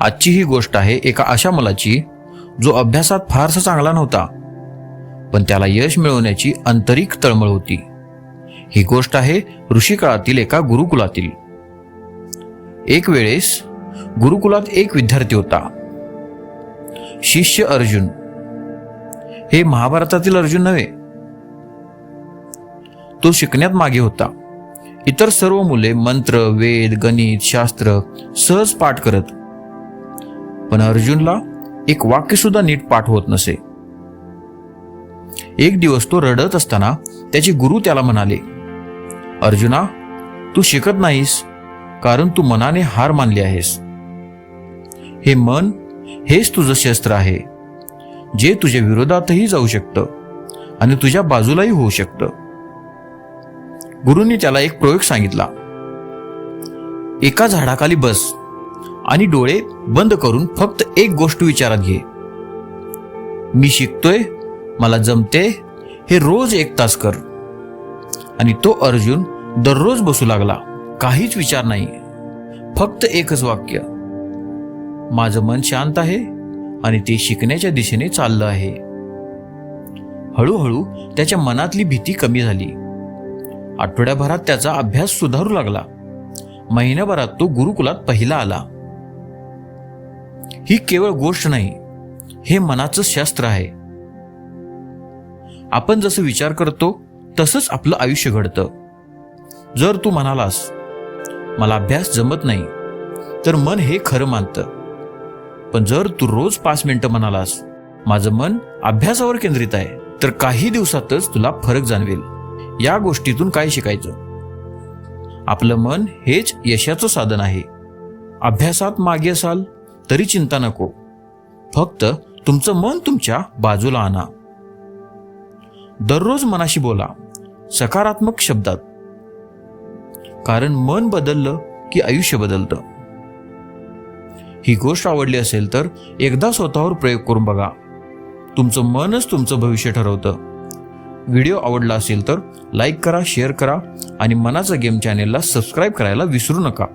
आजची ही गोष्ट आहे एका अशा मुलाची जो अभ्यासात फारसा चांगला नव्हता. पण त्याला यश मिळवण्याची आंतरिक तळमळ होती. ही गोष्ट आहे ऋषी काळातील एका गुरुकुलातील. एक वेळेस गुरुकुलात एक विद्यार्थी होता. शिष्य अर्जुन. हे महाभारतातील अर्जुन नव्हे. तो शिकण्यात मागे होता. इतर सर्व मुले मंत्र वेद गणित शास्त्र सहज पाठ करत पण अर्जुनला एक वाक्य सुद्धा नीट पाठ होत नसे. एक दिवस तो रडत असताना त्याचे गुरु त्याला म्हणाले अर्जुना तू शिकत नाहीस कारण तू मनाने हार मानली आहेस. हे मन हेच तुझं शस्त्र आहे जे तुझ्या विरोधातही जाऊ शकतं आणि तुझ्या बाजूलाही होऊ शकतं. गुरुंनी त्याला एक प्रयोग सांगितला एका झाडाखाली बस आणि डोळे बंद करून फक्त एक गोष्ट विचारात घे. मी शिकतोय मला जमते हे रोज एक तास कर. आणि तो अर्जुन दररोज बसू लागला. काहीच विचार नाही. फक्त एकच वाक्य. माझं मन शांत आहे आणि ते शिकण्याच्या दिशेने चाललं आहे. हळूहळू त्याच्या मनातली भीती कमी झाली. आठवड्याभरात त्याचा अभ्यास सुधारू लागला. महिन्याभरात तो गुरुकुलात पहिला आला. ही केवळ गोष्ट नाही हे मनाचं शास्त्र आहे. आपण जसं विचार करतो तसंच आपलं आयुष्य घडतं. जर तू म्हणालास मला अभ्यास जमत नाही तर मन हे खरं मानतं. पण जर तू रोज पाच मिनिटं म्हणालास माझं मन अभ्यासावर केंद्रित आहे तर काही दिवसातच तुला फरक जाणवेल. या गोष्टीतून काय शिकायचं? आपलं मन हेच यशाचं साधन आहे. अभ्यासात मागे असाल तरी चिंता नको. फक्त तुमचं मन तुमच्या बाजूला आणा. दररोज मनाशी बोला. सकारात्मक शब्दात. कारण मन बदललं की आयुष्य बदलतं. ही गोष्ट आवडली असेल तर एकदा स्वतःवर प्रयोग करून बघा. तुमचं मनच तुमचं भविष्य ठरवतं. व्हिडिओ आवडला असेल तर लाईक करा शेअर करा आणि मनाचा गेम चॅनेलला सबस्क्राईब करायला विसरू नका.